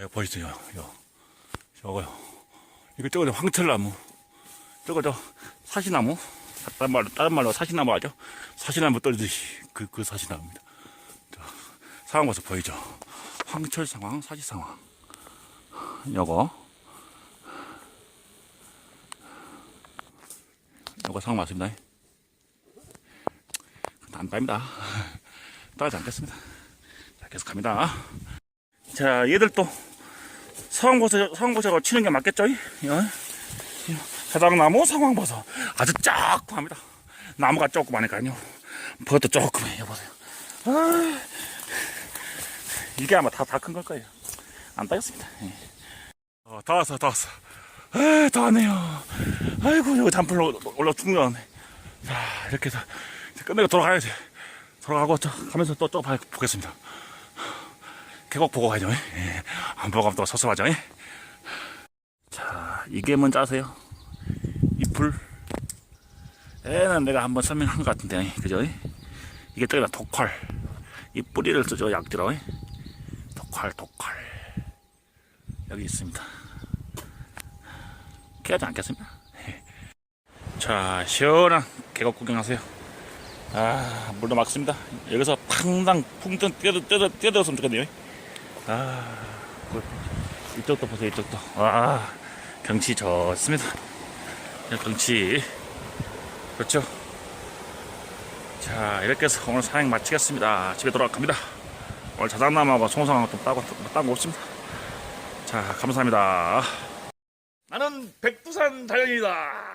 이거 보이세요? 이거. 저거요. 이거 저거 황철나무. 저거 저 사시나무. 다른 말로, 다른 말로 사시나무 하죠? 사시나무 떨듯이 그, 그 사시나무입니다. 저, 상황 봐서 보이죠? 황철 상황, 사시 상황. 요거. 요거 상황 맞습니다. 안 따입니다. 따지 않겠습니다. 자, 계속 갑니다. 자, 얘들 또 상황버섯, 상황버섯을 치는 게 맞겠죠? 이? 어? 상황버섯 아주 조그맣니다. 나무가 조그마니까요. 버섯도 조그매요. 보세요. 아, 이게 아마 다 다 큰 걸 거예요. 안 따겠습니다. 예. 어, 다 왔어, 다 왔어. 에, 다 왔네요. 아이고, 여기 잔풀로 올라 죽는 자, 이렇게 해서 끝내고 돌아가야지. 돌아가고 저 가면서 또 또 보겠습니다. 계곡 보고 가죠. 예. 안 보고 가면 또 섭섭하죠. 예. 자, 이게 뭔지 아세요? 이 불. 얘는 내가 한번 설명한 것 같은데, 그죠? 이게 저기다 독활. 이 뿌리를 쓰죠, 약지로. 독활, 독활. 여기 있습니다. 깨하지 않겠습니다. 예. 자, 시원한 계곡 구경하세요. 아, 물도 막습니다. 여기서 팡당 풍덩 뛰어 뛰어 뛰어들었으면 좋겠네요. 아, 그, 이쪽도 보세요, 이쪽도. 와, 경치 좋습니다. 야, 경치. 그렇죠. 자, 이렇게 해서 오늘 사행 마치겠습니다. 집에 돌아갑니다. 오늘 자작나무하고 송상하고 좀 따고, 딴거 없습니다. 자, 감사합니다. 나는 백두산 자연이다.